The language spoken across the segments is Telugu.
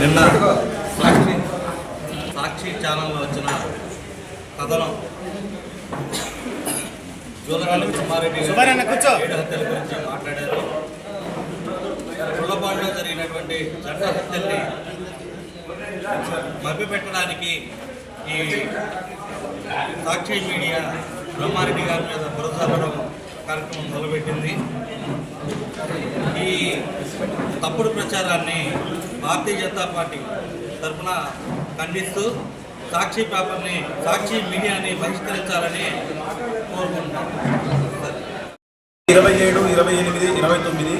నిన్న సాక్షి. సాక్షి ఛానల్లో వచ్చిన కథనం. సుబ్బారెడ్డి కూర్చో. ఏడు హత్యల గురించి మాట్లాడారు. పుల్లపాడులో జరిగినటువంటి చట్ట హత్యల్ని మభ్యపెట్టడానికి ఈ సాక్షి మీడియా బ్రహ్మారెడ్డి గారి మీద బురదల్లడం కార్యక్రమం మొదలుపెట్టింది. ఈ తప్పుడు ప్రచారాన్ని భారతీయ జనతా పార్టీ తరఫున ఖండిస్తూ సాక్షి పేపర్ని సాక్షి మీడియాని బహిష్కరించాలని కోరుకుంటున్నాం. ఇరవై ఏడు ఇరవై ఎనిమిది ఇరవై తొమ్మిది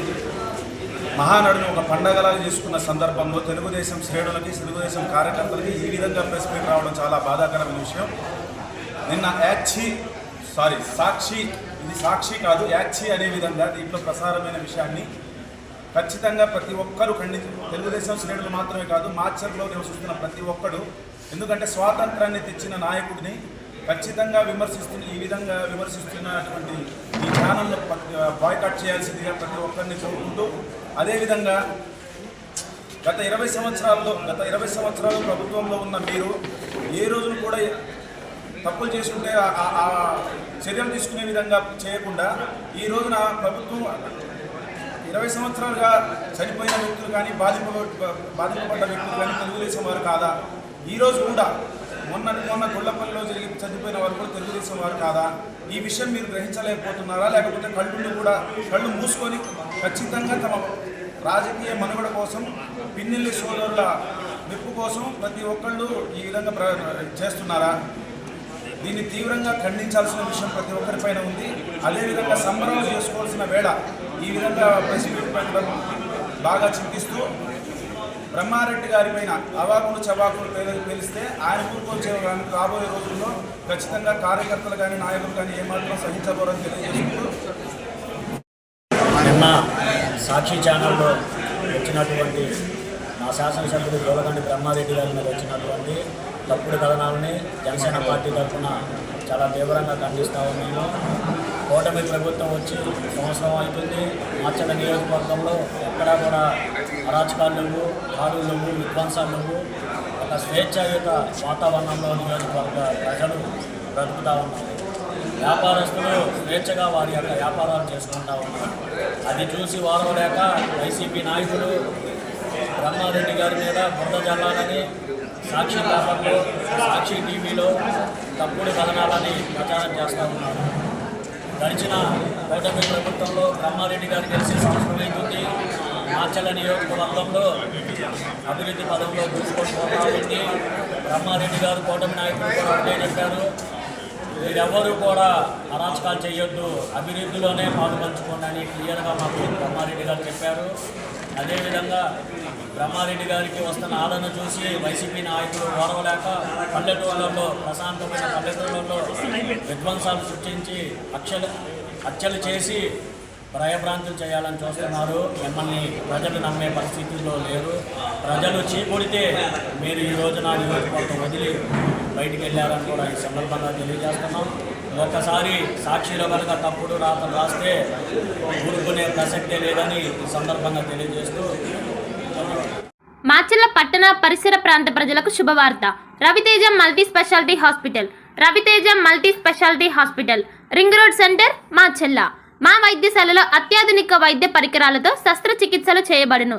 మహానడుని ఒక పండగలాగా చేసుకున్న సందర్భంలో తెలుగుదేశం శ్రేణులకి తెలుగుదేశం కార్యకర్తలకి ఈ విధంగా ప్రెస్ మీట్ రావడం చాలా బాధాకరమైన విషయం. నిన్న యాక్షి సారీ సాక్షి ఇది సాక్షి కాదు యాక్షి అనే విధంగా దీంట్లో ప్రసారమైన విషయాన్ని ఖచ్చితంగా ప్రతి ఒక్కరూ ఖండించి తెలుగుదేశం శ్రేణులు మాత్రమే కాదు మాచర్లో నివసిస్తున్న ప్రతి ఒక్కడు ఎందుకంటే స్వాతంత్రాన్ని తెచ్చిన నాయకుడిని ఖచ్చితంగా విమర్శిస్తున్న ఈ విధంగా విమర్శిస్తున్నటువంటి ఈ ఛానల్ను బాయ్కాట్ చేయాల్సిందిగా ప్రతి ఒక్కరిని కోరుకుంటూ అదేవిధంగా గత ఇరవై సంవత్సరాల్లో గత ఇరవై సంవత్సరాలు ప్రభుత్వంలో ఉన్న మీరు ఏ రోజును కూడా తప్పులు చేసుకుంటే ఆ- చర్యలు తీసుకునే విధంగా చేయకుండా ఈ రోజున ప్రభుత్వం ఇరవై సంవత్సరాలుగా చనిపోయిన వ్యక్తులు కానీ బాధింప బాధింపబడ్డ వ్యక్తులు కానీ తెలుగుదేశం వారు కాదా? ఈరోజు కూడా మొన్న మొన్న గొల్లపల్లిలో జరిగి చనిపోయిన వారు కూడా తెలుగుదేశం వారు కాదా? ఈ విషయం మీరు గ్రహించలేకపోతున్నారా? లేకపోతే కళ్ళు కూడా కళ్ళు మూసుకొని ఖచ్చితంగా తమ రాజకీయ మనుగడ కోసం పిన్నెల్లి సోదరుల మెప్పు కోసం ప్రతి ఒక్కళ్ళు ఈ విధంగా ప్ర చేస్తున్నారా? దీన్ని తీవ్రంగా ఖండించాల్సిన విషయం ప్రతి ఒక్కరిపైన ఉంది. అదేవిధంగా సంబరాలు చేసుకోవాల్సిన వేళ ఈ విధంగా ప్రెస్ బాగా చింతిస్తూ బ్రహ్మారెడ్డి గారి పైన అవాకులు చవాకులు పేరు ఆయన ఊరుకొచ్చే రాబోయే రోజుల్లో ఖచ్చితంగా కార్యకర్తలు కానీ నాయకులు కానీ ఏమాత్రం సహించబోరని తెలియజేసుకుంటూ నిన్న సాక్షి ఛానల్లో వచ్చినటువంటి మా శాసనసభ్యుడు జోలగండి బ్రహ్మారెడ్డి గారి మీద వచ్చినటువంటి తప్పుడు కథనాలని జనసేన పార్టీ తరఫున చాలా తీవ్రంగా ఖండిస్తూ ఉన్నాము. కూటమి ప్రభుత్వం వచ్చి సంవత్సరం అవుతుంది. మార్చడ నియోజకవర్గంలో ఎక్కడా కూడా అరాచకాలు లేవు దాడులు లేవు విధ్వంసాలు లేవు ఒక స్వేచ్ఛాయుత వాతావరణంలో నియోజకవర్గ ప్రజలు బ్రతుకుతూ ఉన్నారు. వ్యాపారస్తులు స్వేచ్ఛగా వారి యొక్క వ్యాపారాలు చేసుకుంటూ ఉన్నారు. అది చూసి వారు లేక వైసీపీ నాయకులు బ్రహ్మారెడ్డి గారి మీద బురద జల్లాలని సాక్షి పేపర్లో సాక్షి టీవీలో తప్పుడు కథనాలని ప్రచారం చేస్తూ ఉన్నారు. గడిచిన కూటమి ప్రభుత్వంలో బ్రహ్మారెడ్డి గారు కలిసి సంవత్సరం అవుతుంది మార్చల నియోజకవర్గంలో అభివృద్ధి పదంలో దూసుకొని పోతా ఉంది బ్రహ్మారెడ్డి గారు కూటమి నాయకులు కూడా ఒకటే చెప్పారు. మీరెవరు కూడా అరాచకాలు చేయొద్దు. అభివృద్ధిలోనే పాల్పంచుకోండి అని క్లియర్గా మాకు బ్రహ్మారెడ్డి గారు చెప్పారు. అదేవిధంగా బ్రహ్మారెడ్డి గారికి వస్తున్న ఆదరణ చూసి వైసీపీ నాయకులు ఓరవలేక పల్లెటూళ్ళల్లో ప్రశాంతమైన పల్లెటూళ్ళల్లో విధ్వంసాలు సృష్టించి హత్యలు హత్యలు చేసి భయభ్రాంతులు చేయాలని చూస్తున్నారు. మిమ్మల్ని ప్రజలు నమ్మే పరిస్థితుల్లో లేరు. ప్రజలు చీపుడితే మీరు ఈ రోజున నియోజకవర్గం వదిలి బయటికి వెళ్ళారని కూడా ఈ సందర్భంగా తెలియజేస్తున్నాం. ఒక్కసారి సాక్షిలో కనుక తప్పుడు రాతలు రాస్తే ఊరుకునే ప్రసక్తే లేదని ఈ సందర్భంగా తెలియజేస్తూ మాచర్ల పట్టణ పరిసర ప్రాంత ప్రజలకు శుభవార్త. Raviteja multi speciality hospital. Raviteja multi speciality hospital. Ring road centre Macherla మా వైద్యశాలలో అత్యాధునిక వైద్య పరికరాలతో శస్త్రచికిత్సలు చేయబడును.